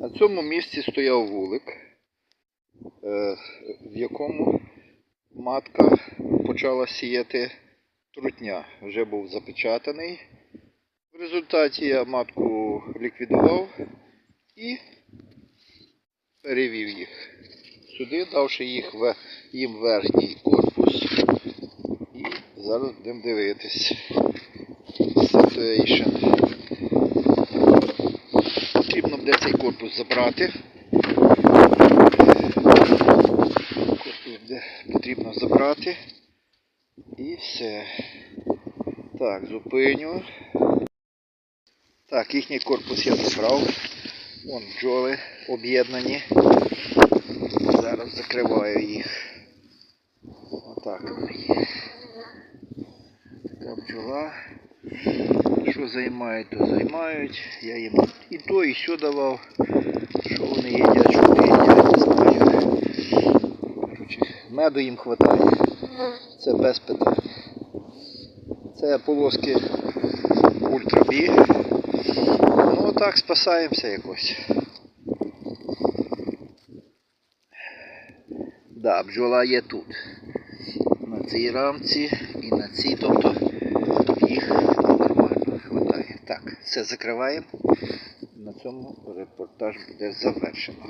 На цьому місці стояв вулик, е, в якому матка почала сіяти трутня. Вже був запечатаний. В результаті я матку ліквідував і перевів їх сюди, давши їх в, їм верхній корпус. І зараз будемо дивитись. Situation. Буде цей корпус забрати. Корпус буде потрібно забрати. І все. Так, зупиню. Так, їхній корпус я забрав. Вон бджоли об'єднані. Зараз закриваю їх. Отак вони є. Така бджола. Що займають, то займають. Я їм і то, і сьо давав. Що вони їдять, що не їдять, не знаю. Коротше, меду їм вистачає. Це без питань. Це полоски ультрабі. Ну так спасаємося якось. Да, бджола є тут. На цій рамці і на цій, тобто їх нормально хватає. Так, все закриваємо. На цьому репортаж буде завершено.